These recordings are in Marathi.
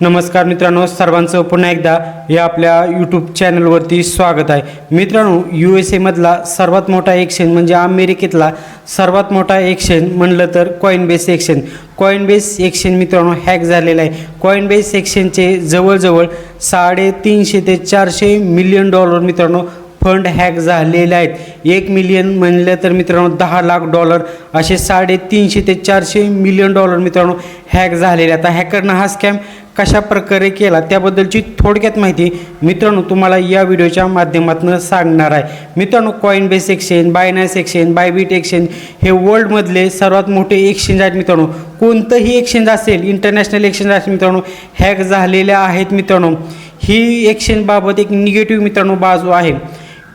नमस्कार मित्रांनो सर्वांचं पुन्हा एकदा या आपल्या यूट्यूब चॅनलवरती स्वागत आहे. मित्रांनो यू एस एमधला सर्वात मोठा एक्सचेंज म्हणजे अमेरिकेतला सर्वात मोठा एक्सचेंज म्हणलं तर कॉईनबेस एक्सचेंज कॉईनबेस एक्सचेंज मित्रांनो हॅक झालेला आहे. कॉईनबेस एक्सचेंजचे जवळजवळ साडेतीनशे ते चारशे मिलियन डॉलर मित्रांनो फंड हॅक झालेले आहेत. एक मिलियन म्हणलं तर मित्रांनो दहा लाख डॉलर असे साडेतीनशे ते चारशे मिलियन डॉलर मित्रांनो हॅक झालेले आता हॅकरनं हा स्कॅम कशा प्रकारे केला त्याबद्दलची थोडक्यात माहिती मित्रांनो तुम्हाला या व्हिडिओच्या माध्यमातून सांगणार आहे. मित्रांनो Coinbase exchange Binance exchange Bybit exchange हे वर्ल्डमधले सर्वात मोठे एक्सचेंज आहेत मित्रांनो. कोणतंही एक्सचेंज असेल इंटरनॅशनल एक्सचेंज असेल मित्रांनो हॅक झालेले आहेत मित्रांनो. ही एक्सचेंजबाबत एक निगेटिव्ह मित्रांनो बाजू आहे.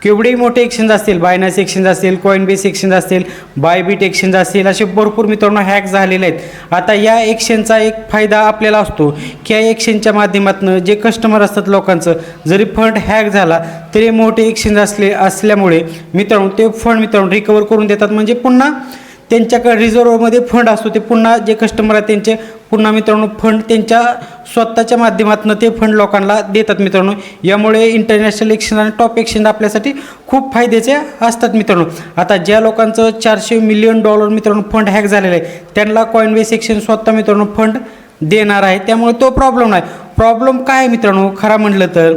केवढेही मोठे एक्सचेंज असतील? बायनास एक्सचेंज असेल कॉईनबेस एक्सचेंज असतील बायबीट एक्सचेंज असतील असे भरपूर मित्रांनो हॅक झालेले आहेत. आता या एक्सचेंजचा एक फायदा आपल्याला असतो की या एक्सचेंजच्या माध्यमातून जे कस्टमर असतात लोकांचं जरी फंड हॅक झाला तरी मोठे एक्सचेंज असले असल्यामुळे मित्रांनो ते फंड मित्रांनो रिकवर करून देतात. म्हणजे पुन्हा त्यांच्याकडे रिझर्वमध्ये फंड असतो. ते पुन्हा जे कस्टमर आहेत त्यांचे पुन्हा मित्रांनो फंड त्यांच्या स्वतःच्या माध्यमातून ते फंड लोकांना देतात मित्रांनो. यामुळे इंटरनॅशनल एक्सचेंज आणि टॉप एक्सचेंज आपल्यासाठी खूप फायद्याचे असतात मित्रांनो. आता ज्या लोकांचं चारशे मिलियन डॉलर मित्रांनो फंड हॅक झालेलं आहे त्यांना कॉइनवेस एक्सचेंज स्वतः मित्रांनो फंड देणार आहे. त्यामुळे तो प्रॉब्लेम नाही. प्रॉब्लेम काय आहे मित्रांनो? खरा म्हटलं तर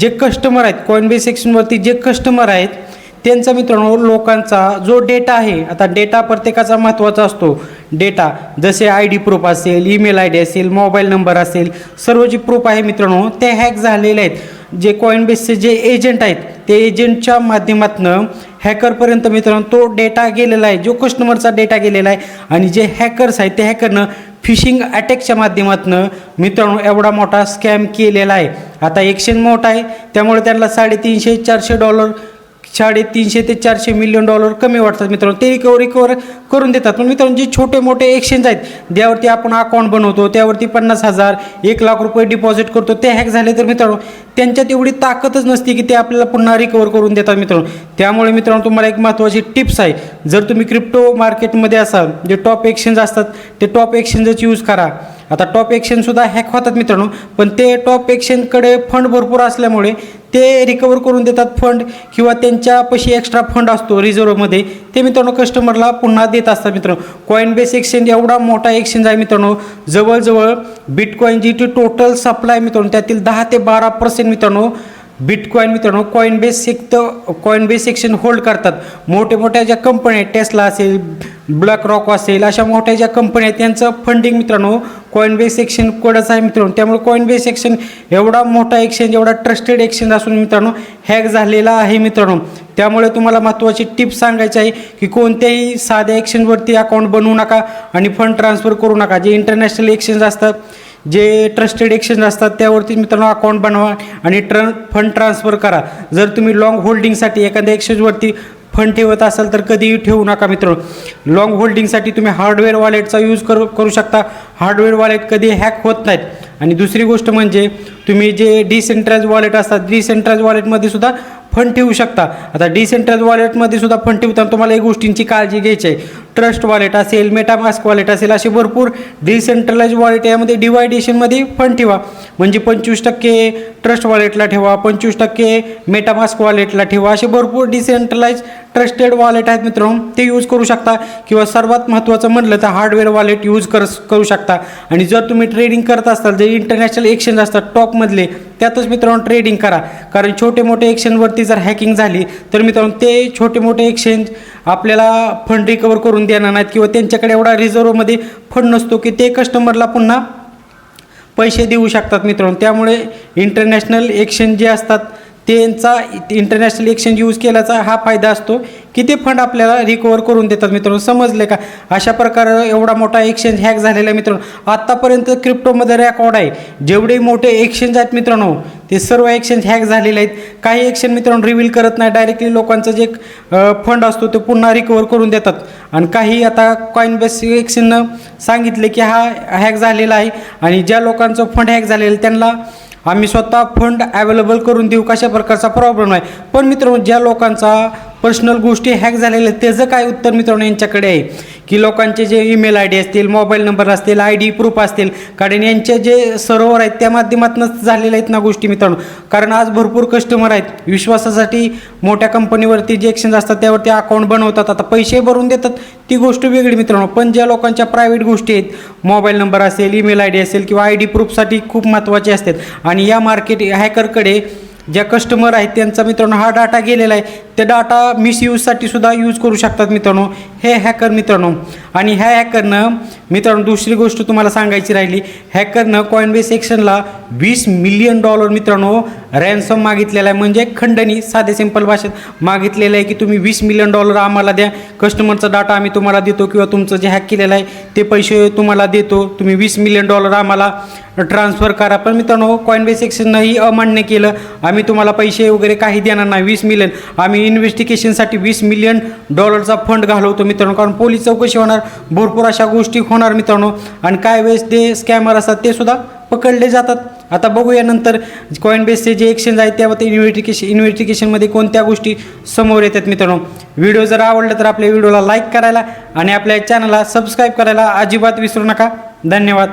जे कस्टमर आहेत कॉईनबेस एक्सचेंजवरती जे कस्टमर आहेत त्यांचा मित्रांनो लोकांचा जो डेटा आहे आता डेटा प्रत्येकाचा महत्त्वाचा असतो. डेटा जसे आय डी प्रूफ असेल ईमेल आय डी असेल मोबाईल नंबर असेल सर्व जे प्रूफ आहे मित्रांनो ते हॅक झालेले आहेत. जे कॉईनबेसचे जे एजंट आहेत ते एजंटच्या माध्यमातून हॅकरपर्यंत मित्रांनो तो डेटा गेलेला आहे. जो कस्टमरचा डेटा गेलेला आहे आणि जे हॅकर्स आहेत ते हॅकरनं फिशिंग अटॅकच्या माध्यमातून मित्रांनो एवढा मोठा स्कॅम केलेला आहे. आता एक्सचेंज मोठा आहे त्यामुळे त्यांना साडेतीनशे चारशे डॉलर साडेतीनशे ते चारशे मिलियन डॉलर कमी वाटतात मित्रांनो. ते रिकवर रिकवर करून देतात. पण मित्रांनो जे छोटे मोठे एक्सचेंज आहेत ज्यावरती आपण अकाउंट बनवतो त्यावरती पन्नास हजार एक लाख रुपये डिपॉझिट करतो ते हॅक झाले तर मित्रांनो त्यांच्यात एवढी ताकदच नसते की ते आपल्याला पुन्हा रिकवर करून देतात मित्रांनो. त्यामुळे मित्रांनो तुम्हाला एक महत्त्वाची टिप्स आहे. जर तुम्ही क्रिप्टो मार्केटमध्ये असाल जे टॉप एक्सचेंज असतात ते टॉप एक्सचेंजच यूज करा. आता टॉप एक्सचेंजसुद्धा हॅक होतात मित्रांनो पण ते टॉप एक्सचेंजकडे फंड भरपूर असल्यामुळे ते रिकवर करून देतात फंड किंवा त्यांच्यापाशी एक्स्ट्रा फंड असतो रिझर्वमध्ये ते मित्रांनो कस्टमरला पुन्हा देत असतात मित्रांनो. कॉईन बेस एक्सचेंज एवढा मोठा एक्सचेंज आहे मित्रांनो. जवळजवळ बिटकॉईन जी टी टोटल सप्लाय मित्रांनो त्यातील दहा ते बारा पर्सेंट मित्रांनो बिटकॉईन मित्रांनो कॉईन बेस एक कॉईन बेस सेक्शन होल्ड करतात. मोठे मोठ्या ज्या कंपन्या आहेत टेस्ला असेल ब्लॅक रॉक असेल अशा मोठ्या ज्या कंपन्या आहेत त्यांचं फंडिंग मित्रांनो कॉईन बेस सेक्शन कडच आहे मित्रांनो. त्यामुळे कॉईन बेस सेक्शन एवढा मोठा एक्सचेंज एवढा ट्रस्टेड एक्सचेंज असून मित्रांनो हॅक झालेला आहे मित्रांनो. त्यामुळे तुम्हाला महत्त्वाची टिप सांगायची आहे की कोणत्याही साध्या एक्सचेंजवरती अकाउंट बनवू नका आणि फंड ट्रान्सफर करू नका. जे इंटरनॅशनल एक्सचेंज असतात जे ट्रस्टेड एक्सचेंज असतात त्यावरती मित्रांनो अकाउंट बनवा आणि ट्र फंड ट्रान्सफर करा. जर तुम्ही लाँग होल्डिंगसाठी एखाद्या एक्सचेंजवरती फंड ठेवत असाल तर कधीही ठेवू नका मित्रांनो लॉंग होल्डिंगसाठी तुम्ही हार्डवेअर वॉलेटचा यूज करू करू शकता. हार्डवेअर वॉलेट कधी हॅक होत नाहीत. आणि दुसरी गोष्ट म्हणजे तुम्ही जे डिसेंट्रलाइज वॉलेट असतात डिसेंट्रलाइज वॉलेटमध्ये सुद्धा फंड ठेवू शकता. आता डिसेंट्रलाइज वॉलेटमध्ये सुद्धा फंड ठेवताना तुम्हाला एक गोष्टींची काळजी घ्यायची आहे. ट्रस्ट वॉलेट असेल मेटामास्क वॉलेट असेल असे भरपूर डिसेंट्रलाइज वॉलेट यामध्ये डिवायडेशनमध्ये फंड ठेवा. म्हणजे पंचवीस टक्के ट्रस्ट वॉलेटला ठेवा पंचवीस टक्के मेटामास्क वॉलेटला ठेवा. असे भरपूर डिसेंट्रलाइज ट्रस्टेड वॉलेट आहेत मित्रांनो. ते यूज करू शकता. किंवा सर्वात महत्त्वाचं म्हटलं तर हार्डवेअर वॉलेट यूज कर करू शकता. आणि जर तुम्ही ट्रेडिंग करत असाल जे इंटरनॅशनल एक्सचेंज असतात टॉपमधले त्यातच मित्रांनो ट्रेडिंग करा. कारण छोटे मोठे एक्सचेंजवरती जर हॅकिंग झाली तर मित्रांनो ते छोटे मोठे एक्सचेंज आपल्याला फंड रिकवर करून देणार नाहीत किंवा त्यांच्याकडे एवढा रिझर्वमध्ये फंड नसतो की ते कस्टमरला पुन्हा पैसे देऊ शकतात मित्रांनो. त्यामुळे इंटरनॅशनल एक्सचेंज जे असतात त्यांचा इंटरनॅशनल एक्सचेंज यूज केल्याचा हा फायदा असतो की ते फंड आपल्याला रिकवर करून देतात मित्रांनो. समजले का? अशा प्रकारे एवढा मोठा एक्सचेंज हॅक झालेला आहे मित्रांनो. आत्तापर्यंत क्रिप्टोमध्ये रेकॉर्ड आहे. जेवढे मोठे एक्सचेंज आहेत मित्रांनो ते सर्व एक्सचेंज हॅक झालेले आहेत. काही एक्सचेंज मित्रांनो रिव्हील करत नाही. डायरेक्टली लोकांचं जे फंड असतो ते पुन्हा रिकवर करून देतात. आणि काही आता कॉईन बेस एक्सचेंजनं सांगितले की हा हॅक झालेला आहे. आणि ज्या लोकांचं फंड हॅक झालेलं आहे, त्यांना आम्ही स्वतः फंड अवेलेबल करून देऊ कशा प्रकारचा प्रॉब्लेम नाही. पण मित्रांनो ज्या लोकांचा पर्सनल गोष्टी हॅक झालेल्या आहेत त्याचं काय उत्तर मित्रांनो यांच्याकडे आहे? की लोकांचे जे ईमेल आय डी असतील मोबाईल नंबर असतील आय डी प्रूफ असतील कारण यांचे जे सरोवर आहेत त्या माध्यमातूनच झालेल्या आहेत ना गोष्टी मित्रांनो. कारण आज भरपूर कस्टमर आहेत. विश्वासासाठी मोठ्या कंपनीवरती जे एक्सचेंज असतात त्यावरती अकाउंट बनवतात. आता पैसे भरून देतात ती गोष्ट वेगळी मित्रांनो. पण ज्या लोकांच्या प्रायव्हेट गोष्टी आहेत मोबाईल नंबर असेल ईमेल आय डी असेल किंवा आय डी प्रूफसाठी खूप महत्त्वाचे असतात. आणि या मार्केट हॅकरकडे ज्या कस्टमर आहेत त्यांचा मित्रांनो हा डाटा गेलेला आहे. त्या डाटा मिसयूजसाठी सुद्धा यूज करू शकतात मित्रांनो. हे हॅकर मित्रांनो. आणि ह्या हॅकरनं मित्रांनो दुसरी गोष्ट तुम्हाला सांगायची राहिली. हॅकरनं कॉईनबेस सेक्शनला वीस मिलियन डॉलर मित्रांनो रॅन्सम मागितलेला आहे. म्हणजे खंडणी साधे सिंपल भाषेत मागितलेलं आहे की तुम्ही वीस मिलियन डॉलर आम्हाला द्या. कस्टमरचा डाटा आम्ही तुम्हाला देतो किंवा तुमचं जे हॅक केलेलं आहे ते पैसे तुम्हाला देतो. तुम्ही वीस मिलियन डॉलर आम्हाला ट्रान्सफर करा. पण मित्रांनो कॉईनबेस सेक्शननंही अमान्य केलं. आम्ही तुम्हाला पैसे वगैरे काही देणार नाही. वीस मिलियन आम्ही इन्व्हेस्टिगेशनसाठी वीस मिलियन डॉलरचा फंड घालवतो मित्रांनो. कारण पोलीस चौकशी होणार भरपूर अशा गोष्टी होणार मित्रांनो. आणि काय वेळेस ते स्कॅमर असतात ते सुद्धा पकडले जातात. आता बघूया नंतर कॉईनबेसचे जे एक्सचेंज आहेत त्यावरती इन्व्हेस्टिगेशन इन्व्हेस्टिगेशनमध्ये कोणत्या गोष्टी समोर येतात मित्रांनो. व्हिडिओ जर आवडला तर आपल्या व्हिडिओला लाईक करायला आणि आपल्या चॅनलला सबस्क्राईब करायला अजिबात विसरू नका. धन्यवाद.